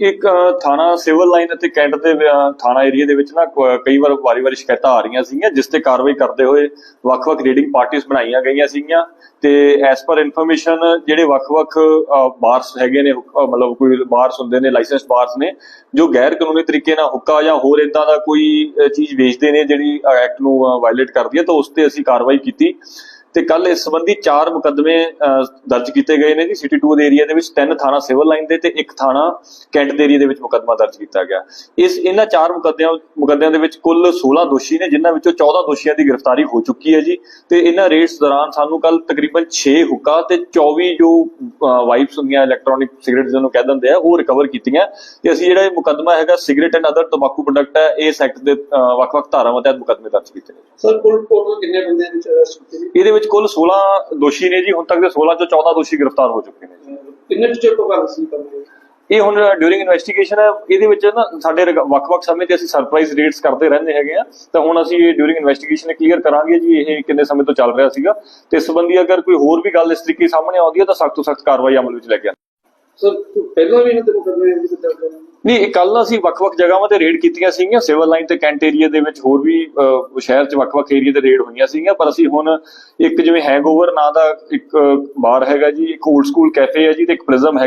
ਇੱਕ ਥਾਣਾ civil line ਅਤੇ ਕੈਂਟ ਦੇ ਥਾਣਾ ਏਰੀਆ ਦੇ ਵਿੱਚ ਨਾ ਕਈ ਵਾਰ ਵਾਰੀ-ਵਾਰੀ ਸ਼ਿਕਾਇਤਾਂ ਆ ਰਹੀਆਂ ਸੀਗੀਆਂ, ਜਿਸ ਤੇ ਕਾਰਵਾਈ ਕਰਦੇ ਹੋਏ ਵੱਖ-ਵੱਖ ਰੀਡਿੰਗ ਪਾਰਟੀਆਂ ਬਣਾਈਆਂ ਗਈਆਂ ਸੀਗੀਆਂ ਤੇ ਐਸ ਪਰ ਇਨਫੋਰਮੇਸ਼ਨ ਜਿਹੜੇ ਵੱਖ-ਵੱਖ ਬਾਰਸ ਹੈਗੇ ਨੇ ਮਤਲਬ ਕੋਈ ਬਾਰਸ ਹੁੰਦੇ ਨੇ, ਲਾਇਸੈਂਸ ਬਾਰਸ ਨੇ, ਜੋ ਗੈਰ ਕਾਨੂੰਨੀ ਤਰੀਕੇ ਨਾਲ ਹੁੱਕਾ ਜਾਂ ਹੋਰ ਇਦਾਂ ਦਾ ਕੋਈ ਚੀਜ਼ ਵੇਚਦੇ ਨੇ ਜਿਹੜੀ ਐਕਟ ਨੂੰ ਵਾਇਲੇਟ ਕਰਦੀ ਹੈ, ਤਾਂ ਉਸ ਤੇ ਅਸੀਂ ਕਾਰਵਾਈ ਕੀਤੀ। ਤੇ ਕੱਲ ਇਸ ਸੰਬੰਧੀ ਚਾਰ ਮੁਕੱਦਮੇ ਦਰਜ ਕੀਤੇ ਗਏ ਨੇ ਜੀ। ਸਿਟੀ 2 ਦੇ ਏਰੀਆ ਦੇ ਵਿੱਚ ਤਿੰਨ ਥਾਣਾ ਸਿਵਲ ਲਾਈਨ ਦੇ ਤੇ ਇੱਕ ਥਾਣਾ ਕੈਂਟ ਦੇ ਏਰੀਆ ਦੇ ਵਿੱਚ ਮੁਕੱਦਮਾ ਦਰਜ ਕੀਤਾ ਗਿਆ। ਇਸ ਇਹਨਾਂ ਚਾਰ ਮੁਕੱਦਮਿਆਂ ਮੁਕੱਦਮਿਆਂ ਦੇ ਵਿੱਚ ਕੁੱਲ 16 ਦੋਸ਼ੀ ਨੇ ਜਿਨ੍ਹਾਂ ਵਿੱਚੋਂ 14 ਦੋਸ਼ੀਆਂ ਦੀ ਗ੍ਰਿਫਤਾਰੀ ਹੋ ਚੁੱਕੀ ਹੈ ਜੀ। ਤੇ ਇਹਨਾਂ ਰੇਡਸ ਦੌਰਾਨ ਸਾਨੂੰ ਕੱਲ ਤਕਰੀਬਨ 6 ਹੁੱਕਾ ਤੇ 24 ਜੋ ਵਾਈਪਸ ਹੁੰਦੀਆਂ ਇਲੈਕਟ੍ਰੋਨਿਕ ਸਿਗਰਟ ਜਿਹਨੂੰ ਕਹਿ ਦਿੰਦੇ ਆ ਉਹ ਰਿਕਵਰ ਕੀਤੀਆਂ। ਤੇ ਅਸੀਂ ਜਿਹੜਾ ਇਹ ਮੁਕੱਦਮਾ ਹੈਗਾ cigarette and other tobacco product ਹੈ ਇਸ ਐਕਟ ਦੇ ਵੱਖ-ਵੱਖ ਧਾਰਾਵਾਂ ਤਹਿਤ ਮੁਕੱਦਮੇ ਦਰਜ ਕੀਤੇ ਨੇ। ਸਰ ਕੁੱਲ ਟੋਟਲ ਕਿੰਨੇ ਬੰਦੇ ਨੇ ਅਰੈਸਟ ਕੀਤੇ ਇਹਦੇ ਵਿੱਚ ਵਿੱਚ ਕੁੱਲ 16 ਦੋਸ਼ੀ ਨੇ ਜੀ ਹੁਣ ਤੱਕ ਦੇ 16 ਚੋਂ 14 ਦੋਸ਼ੀ ਗ੍ਰਿਫਤਾਰ ਹੋ ਚੁੱਕੇ ਨੇ ਕਿੰਨੇ ਚਿਰ ਤੋਂ ਗੱਲ ਸੀ ਇਹ? ਹੁਣ ਡਿਊਰਿੰਗ ਇਨਵੈਸਟੀਗੇਸ਼ਨ ਹੈ ਇਹਦੇ ਵਿੱਚ ਨਾ ਸਾਡੇ ਵੱਖ-ਵੱਖ ਸਮੇਂ ਤੇ ਅਸੀਂ ਸਰਪ੍ਰਾਈਜ਼ ਰੇਟਸ ਕਰਦੇ ਰਹਿੰਦੇ ਹੈਗੇ ਆ। ਤਾਂ ਹੁਣ ਅਸੀਂ ਇਹ ਡਿਊਰਿੰਗ ਇਨਵੈਸਟੀਗੇਸ਼ਨ ਕਲੀਅਰ ਕਰਾਂਗੇ ਜੀ ਇਹ ਕਿੰਨੇ ਸਮੇਂ ਤੋਂ ਚੱਲ ਰਿਹਾ ਸੀਗਾ। ਤੇ ਇਸ ਸੰਬੰਧੀ ਅਗਰ ਕੋਈ ਹੋਰ ਵੀ ਗੱਲ ਇਸ ਤਰੀਕੇ ਸਾਹਮਣੇ ਆਉਂਦੀ ਹੈ ਤਾਂ ਸਖਤ ਤੋਂ ਸਖਤ ਕਾਰਵਾਈ ਅਮਲ ਵਿੱਚ ਲੈ ਕੇ ਆਵਾਂਗੇ ਸਰ ਪਹਿਲਾਂ ਵੀ ਇਹਨਾਂ ਤੇ ਮੁਕਦਮੇ ਦਰਜ है ਨਹੀਂ ਕੱਲ ਅਸੀਂ ਵੱਖ-ਵੱਖ ਜਗ੍ਹਾਵਾਂ ਤੇ ਰੇਡ ਕੀਤੀਆਂ ਸੀਗੀਆਂ। ਸਿਵਲ ਲਾਈਨ ਤੇ ਕੈਂਟ ਏਰੀਆ ਦੇ ਵਿੱਚ ਹੋਰ ਵੀ ਅਹ, ਸ਼ਹਿਰ 'ਚ ਵੱਖ-ਵੱਖ ਏਰੀਆ ਤੇ ਰੇਡ ਹੋਈਆਂ ਸੀਗੀਆਂ। ਪਰ ਅਸੀਂ ਹੁਣ ਇੱਕ ਜਿਵੇਂ ਹੈਂਗਓਵਰ ਨਾਂ ਦਾ ਇੱਕ ਬਾਰ ਹੈਗਾ ਜੀ ਇੱਕ 올ਡ ਸਕੂਲ ਕੈਫੇ ਹੈ ਜੀ ਤੇ ਇੱਕ ਪ੍ਰਿਜ਼ਮ ਹੈ